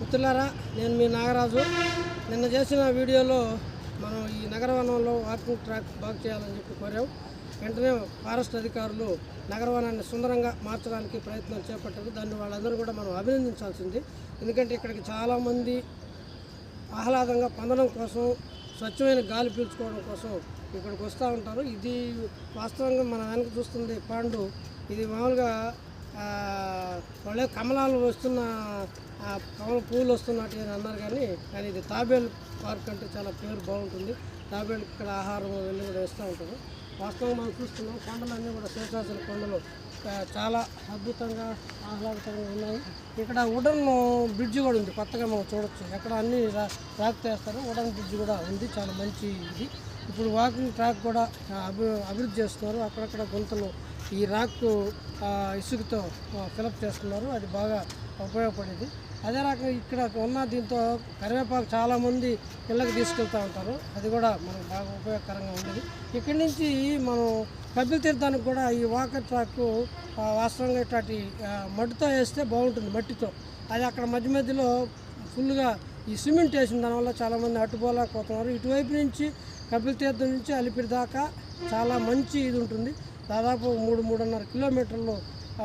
మిత్రులారా నేను మీ నాగరాజు. నిన్న చేసిన వీడియోలో మనం ఈ నగరవనంలో వాకింగ్ ట్రాక్ బాగు చేయాలని చెప్పి కోరాం. వెంటనే ఫారెస్ట్ అధికారులు నగరవనాన్ని సుందరంగా మార్చడానికి ప్రయత్నాలు చేపట్టారు. దాన్ని వాళ్ళందరూ కూడా మనం అభినందించాల్సింది. ఎందుకంటే ఇక్కడికి చాలామంది ఆహ్లాదంగా పొందడం కోసం స్వచ్ఛమైన గాలి పీల్చుకోవడం కోసం ఇక్కడికి వస్తూ ఉంటారు. ఇది వాస్తవంగా మన వెనక చూస్తుంది పాండు ఇది మామూలుగా మళ్ళీ వాళ్ళే కమలాలు వస్తున్న కమల పూలు వస్తున్నట్టు అని అన్నారు కానీ కానీ ఇది తాబేల్ పార్క్ అంటే చాలా పేరు బాగుంటుంది. తాబేలు ఇక్కడ ఆహారం వెళ్ళి కూడా వేస్తూ ఉంటారు. వాస్తవంగా మనం చూస్తున్నాం కొండలన్నీ కూడా శేషాచల కొండలు. చాలా అద్భుతంగా ఆహ్లాదకరంగా ఉన్నాయి. ఇక్కడ ఉడన్ బ్రిడ్జ్ కూడా ఉంది కొత్తగా మనం చూడొచ్చు. ఎక్కడ అన్ని రా- చేస్తారు ఉడన్ బ్రిడ్జ్ కూడా ఉంది చాలా మంచి ఇది. ఇప్పుడు వాకింగ్ ట్రాక్ కూడా అభి అభివృద్ధి చేస్తున్నారు. అక్కడక్కడ గుంతలు ఈ రాక్ ఇసుకతో ఫిలప్ చేస్తున్నారు. అది బాగా ఉపయోగపడేది. అదే రకంగా ఇక్కడ ఉన్న దీంతో కరివేపాకు చాలామంది ఇళ్ళకి తీసుకెళ్తూ ఉంటారు. అది కూడా మనకు బాగా ఉపయోగకరంగా ఉండేది. ఇక్కడి నుంచి మనం కపిల తీర్థానికి కూడా ఈ వాకర్ ట్రాక్ వాస్తవంగా ఇట్లాంటి మట్టితో వేస్తే బాగుంటుంది మట్టితో. అది అక్కడ మధ్య మధ్యలో ఫుల్గా ఈ సిమెంట్ వేసిన దానివల్ల చాలామంది అటుపోలేకపోతున్నారు. ఇటువైపు నుంచి కపిల తీర్థం నుంచి అలిపిరి దాకా చాలా మంచి ఇది ఉంటుంది. దాదాపు మూడు మూడున్నర కిలోమీటర్లు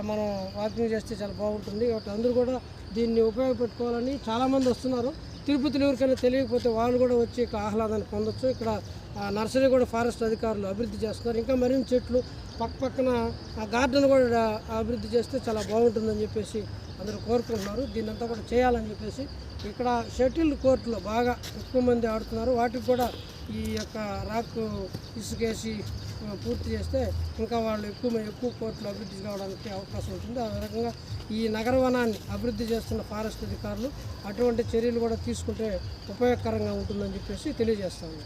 మనం వాకింగ్ చేస్తే చాలా బాగుంటుంది. కాబట్టి అందరూ కూడా దీన్ని ఉపయోగపెట్టుకోవాలని చాలామంది వస్తున్నారు. తిరుపతిలో ఎవరికైనా తెలియకపోతే వాళ్ళు కూడా వచ్చి ఇక్కడ ఆహ్లాదాన్ని పొందొచ్చు. ఇక్కడ నర్సరీ కూడా ఫారెస్ట్ అధికారులు అభివృద్ధి చేస్తున్నారు. ఇంకా మరిన్ని చెట్లు పక్క పక్కన ఆ గార్డెన్ కూడా అభివృద్ధి చేస్తే చాలా బాగుంటుందని చెప్పేసి అందరూ కోరుకుంటున్నారు. దీన్నంతా కూడా చేయాలని చెప్పేసి ఇక్కడ షటిల్ కోర్టులో బాగా ఎక్కువ మంది ఆడుతున్నారు. వాటికి కూడా ఈ యొక్క రాక్ ఇసుకేసి పూర్తి చేస్తే ఇంకా వాళ్ళు ఎక్కువ ఎక్కువ కోర్టులు అభివృద్ధి కావడానికి అవకాశం ఉంటుంది. ఆ రకంగా ఈ నగరవనాన్ని అభివృద్ధి చేస్తున్న ఫారెస్ట్ అధికారులు అటువంటి చర్యలు కూడా తీసుకుంటే ఉపయోగకరంగా ఉంటుందని చెప్పేసి తెలియజేస్తాను